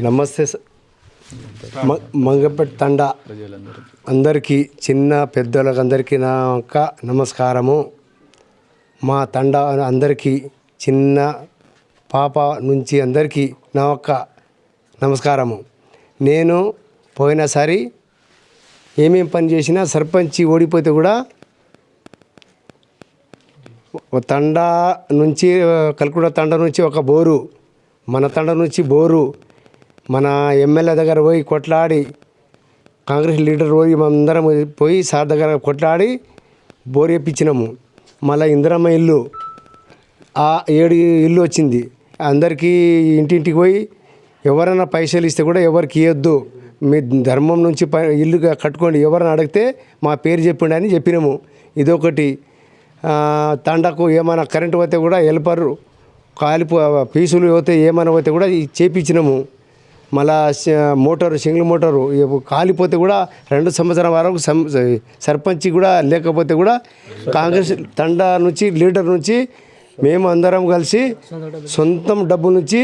నమస్తే మంగపేట తండ అందరికీ చిన్న పెద్దలకు అందరికీ నా యొక్క నమస్కారము మా తండ అందరికీ చిన్న పాప నుంచి అందరికీ నా యొక్క నమస్కారము నేను పోయినసారి ఏమేం పని చేసినా సర్పంచి ఓడిపోతే కూడా తండా నుంచి కల్కుడ తండ నుంచి ఒక బోరు మన తండ నుంచి బోరు మన ఎమ్మెల్యే దగ్గర పోయి కొట్లాడి కాంగ్రెస్ లీడర్ పోయి అందరం పోయి సార్ దగ్గర కొట్లాడి బోరు వేయించినాము మళ్ళీ ఇందిరమ్మ ఇల్లు ఆ ఏడు ఇల్లు వచ్చింది. అందరికీ ఇంటింటికి పోయి ఎవరైనా పైసలు ఇస్తే కూడా ఎవరికి ఇవ్వద్దు మీ ధర్మం నుంచి పై ఇల్లు కట్టుకోండి. ఎవరైనా అడిగితే మా పేరు చెప్పండి అని చెప్పినాము. ఇదొకటి. తండకు ఏమైనా కరెంటు పోతే కూడా హెల్పర్. కాలిపో పీసులు పోతే ఏమైనా పోతే కూడా చేపించినాము. మళ్ళా మోటారు సింగిల్ మోటారు కాలిపోతే కూడా రెండు సంవత్సరం వరకు సర్పంచ్ కూడా లేకపోతే కూడా కాంగ్రెస్ తండ నుంచి లీడర్ నుంచి మేము అందరం కలిసి సొంతం డబ్బు నుంచి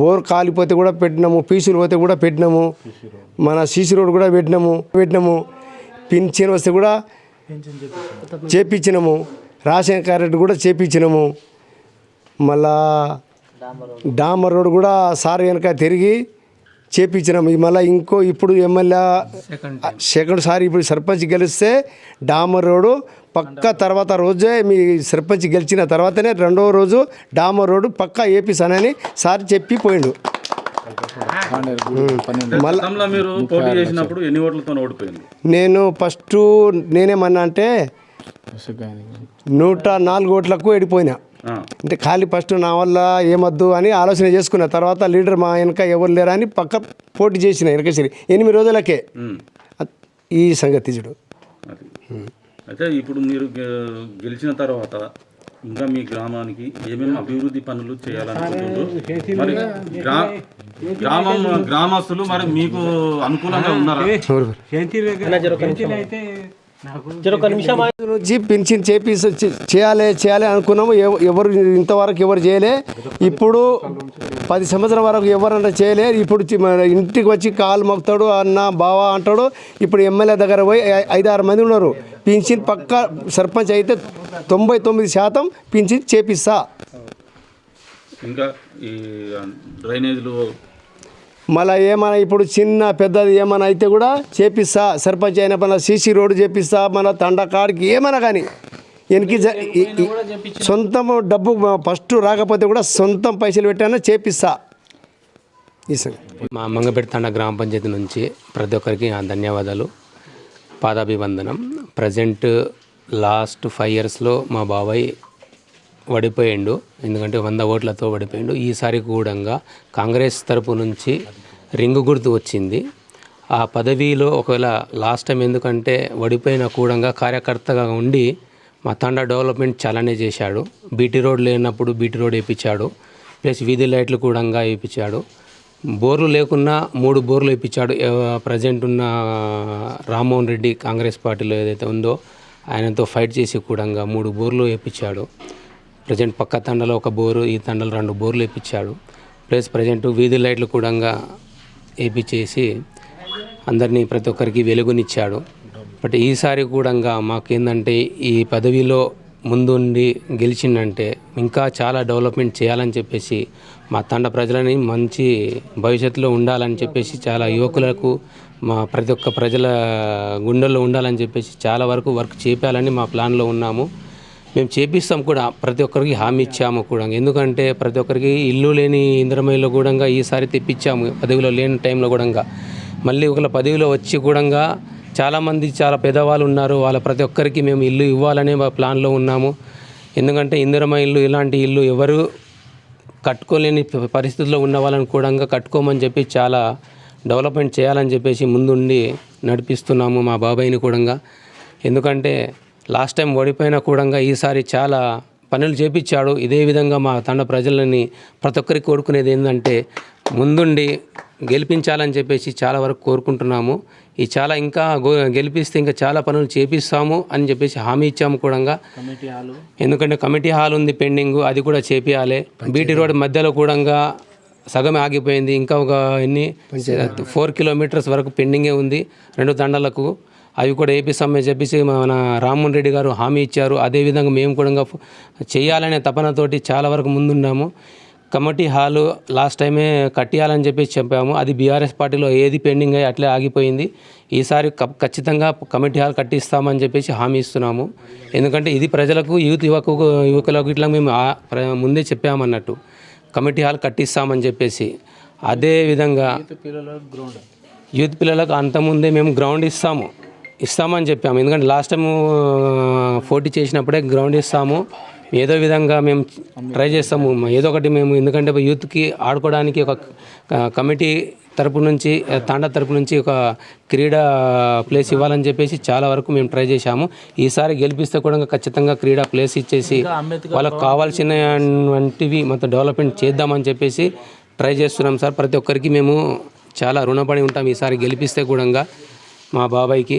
బోర్ కాలిపోతే కూడా పెట్టినాము పీసులు పోతే కూడా పెట్టినాము మన సీసీ రోడ్ కూడా పెట్టినాము పెట్టినాము పింఛన్ వస్తే కూడా చేపించినాము రేషన్ కార్డు కూడా చేపించినాము. మళ్ళా డామర్ రోడ్ కూడా సార్ వెనక తిరిగి చేపించినాము మళ్ళీ ఇంకో ఇప్పుడు ఎమ్మెల్యే సెకండ్ సారి ఇప్పుడు సర్పంచ్ గెలిస్తే డామర్ రోడ్డు పక్క తర్వాత రోజే మీ సర్పంచ్ గెలిచిన తర్వాతనే రెండో రోజు డామర్ రోడ్డు పక్కా ఏపీసానని సార్ చెప్పి పోయిండు. మళ్ళీ గతంలో మీరు పోటీ చేసినప్పుడు ఎన్ని ఓట్లతో ఓడిపోయింది? నేను ఫస్ట్ నేనేమన్నా అంటే నూట నాలుగు ఓట్లకు వెళ్ళిపోయినా అంటే ఖాళీ ఫస్ట్ నా వల్ల ఏమొద్దు అని ఆలోచన చేసుకున్న తర్వాత లీడర్ మా వెనక ఎవరు లేరా అని పక్క పోటీ చేసిన వెనకసిరి ఎనిమిది రోజులకే. ఈ సంగతి చూడు. అయితే ఇప్పుడు మీరు గెలిచిన తర్వాత ఇంకా మీ గ్రామానికి ఏమేమి అభివృద్ధి పనులు చేయాలనుకుంటున్నారు? మరి గ్రామం గ్రామస్తులు మరి మీకు అనుకూలంగా ఉన్నారా? నుంచి పింఛన్ చేపి చేయాలి చేయాలి అనుకున్నాము. ఎవ- ఎవరు ఇంతవరకు ఎవరు చేయలే. ఇప్పుడు పది సంవత్సరం వరకు ఎవరన్నా చేయలే. ఇప్పుడు ఇంటికి వచ్చి కాలు మొక్కుతాడు అన్న బావా అంటాడు. ఇప్పుడు ఎమ్మెల్యే దగ్గర పోయి ఐదారు మంది ఉన్నారు. పింఛన్ పక్క సర్పంచ్ అయితే తొంభై తొమ్మిది శాతం పింఛన్ చేపిస్తా. ఇంకా ఈ డ్రైనేజీలు మళ్ళీ ఏమైనా ఇప్పుడు చిన్న పెద్దది ఏమైనా అయితే కూడా చేపిస్తా సర్పంచ్ అయిన మన సీసీ రోడ్డు చేపిస్తా మన తండ కాడికి ఏమైనా కానీ. వెనక్కి ఈ- సొంతం డబ్బు ఫస్ట్ రాకపోతే కూడా సొంతం పైసలు పెట్టానో చేపిస్తా. మా మంగపేట తండ గ్రామ పంచాయతీ నుంచి ప్రతి ఒక్కరికి ధన్యవాదాలు. పాదాభివందనం. ప్రజెంట్ లాస్ట్ ఫైవ్ ఇయర్స్లో మా బాబాయ్ ఓడిపోయిండు ఎందుకంటే వంద ఓట్లతో ఓడిపోయిండు ఈసారి కూడా కాంగ్రెస్ తరపు నుంచి రింగు గుర్తు వచ్చింది. ఆ పదవిలో ఒకవేళ లాస్ట్ టైం ఎందుకంటే వడిపోయిన కూడంగా కార్యకర్తగా ఉండి మా తండ డెవలప్మెంట్ చాలానే చేశాడు. బీటీ రోడ్ లేనప్పుడు బీటీ రోడ్ వేయించాడు ప్లస్ వీధి లైట్లు కూడా వేయించాడు బోర్లు లేకున్నా మూడు బోర్లు వేయించాడు ప్రజెంట్ ఉన్న రామ్మోహన్ రెడ్డి కాంగ్రెస్ పార్టీలో ఏదైతే ఉందో ఆయనతో ఫైట్ చేసి కూడా మూడు బోర్లు వేయించాడు ప్రజెంట్ పక్క తండలో ఒక బోరు ఈ తండలో రెండు బోర్లు వేయించాడు ప్లస్ ప్రజెంట్ వీధి లైట్లు కూడా వేయించేసి అందరినీ ప్రతి ఒక్కరికి వెలుగునిచ్చాడు. బట్ ఈసారి కూడా మాకేందంటే ఈ పదవిలో ముందుండి గెలిచిందంటే ఇంకా చాలా డెవలప్మెంట్ చేయాలని చెప్పేసి మా తండ ప్రజలని మంచి భవిష్యత్తులో ఉండాలని చెప్పేసి చాలా యువకులకు మా ప్రతి ఒక్క ప్రజల గుండెల్లో ఉండాలని చెప్పేసి చాలా వరకు వర్క్ చేపాలని మా ప్లాన్లో ఉన్నాము. మేము చేపిస్తాం కూడా. ప్రతి ఒక్కరికి హామీ ఇచ్చాము కూడా. ఎందుకంటే ప్రతి ఒక్కరికి ఇల్లు లేని ఇంద్రమయ్యలో కూడా ఈసారి తెప్పించాము. పదవిలో లేని టైంలో కూడా. మళ్ళీ ఒకళ్ళ పదవిలో వచ్చి కూడా చాలామంది చాలా పెద్దవాళ్ళు ఉన్నారు. వాళ్ళ ప్రతి ఒక్కరికి మేము ఇల్లు ఇవ్వాలనే మా ప్లాన్లో ఉన్నాము. ఎందుకంటే ఇందిరమ ఇల్లు ఇలాంటి ఇల్లు ఎవరు కట్టుకోలేని పరిస్థితుల్లో ఉన్న వాళ్ళని కూడా కట్టుకోమని చెప్పి చాలా డెవలప్మెంట్ చేయాలని చెప్పేసి ముందుండి నడిపిస్తున్నాము మా బాబాయిని కూడా. ఎందుకంటే లాస్ట్ టైం ఓడిపోయినా కూడా ఈసారి చాలా పనులు చేపించాడు. ఇదే విధంగా మా తండ ప్రజలని ప్రతి ఒక్కరికి కోరుకునేది ఏంటంటే ముందుండి గెలిపించాలని చెప్పేసి చాలా వరకు కోరుకుంటున్నాము. ఈ చాలా ఇంకా గెలిపిస్తే ఇంకా చాలా పనులు చేపిస్తాము అని చెప్పేసి హామీ ఇచ్చాము కూడా ఎందుకంటే కమిటీ హాల్ ఉంది పెండింగ్ అది కూడా చేపియాలి. బీటీ రోడ్ మధ్యలో కూడా సగం ఆగిపోయింది. ఇంకా ఒక ఎన్ని ఫోర్ కిలోమీటర్స్ వరకు పెండింగే ఉంది. రెండు తండాలకు అవి కూడా వేపిస్తామని చెప్పేసి మన రామ్మోహన్ రెడ్డి గారు హామీ ఇచ్చారు. అదేవిధంగా మేము కూడా ఇంకా చేయాలనే తపనతోటి చాలా వరకు ముందున్నాము. కమిటీ హాలు లాస్ట్ టైమే కట్టియాలని చెప్పేసి చెప్పాము. అది బీఆర్ఎస్ పార్టీలో ఏది పెండింగ్ అయ్యి అట్లే ఆగిపోయింది. ఈసారి ఖచ్చితంగా కమిటీ హాల్ కట్టిస్తామని చెప్పేసి హామీ ఇస్తున్నాము. ఎందుకంటే ఇది ప్రజలకు యూత్ యువకు యువకులకు ఇట్లా మేము ముందే చెప్పామన్నట్టు. కమిటీ హాల్ కట్టిస్తామని చెప్పేసి. అదే విధంగా యూత్ పిల్లలకు అంతకుముందే మేము గ్రౌండ్ ఇస్తాము. ఇస్తామని చెప్పాము. ఎందుకంటే లాస్ట్ టైం పోటీ చేసినప్పుడే గ్రౌండ్ ఇస్తాము. ఏదో విధంగా మేము ట్రై చేస్తాము. ఏదో ఒకటి మేము ఎందుకంటే యూత్కి ఆడుకోవడానికి ఒక కమిటీ తరపు నుంచి తాండా తరపు నుంచి ఒక క్రీడా ప్లేస్ ఇవ్వాలని చెప్పేసి చాలా వరకు మేము ట్రై చేశాము. ఈసారి గెలిపిస్తే కూడా ఖచ్చితంగా క్రీడా ప్లేస్ ఇచ్చేసి వాళ్ళకి కావాల్సిన వంటివి మొత్తం డెవలప్మెంట్ చేద్దామని చెప్పేసి ట్రై చేస్తున్నాం సార్. ప్రతి ఒక్కరికి మేము చాలా రుణపడి ఉంటాం. ఈసారి గెలిపిస్తే కూడా మా బాబాయ్కి.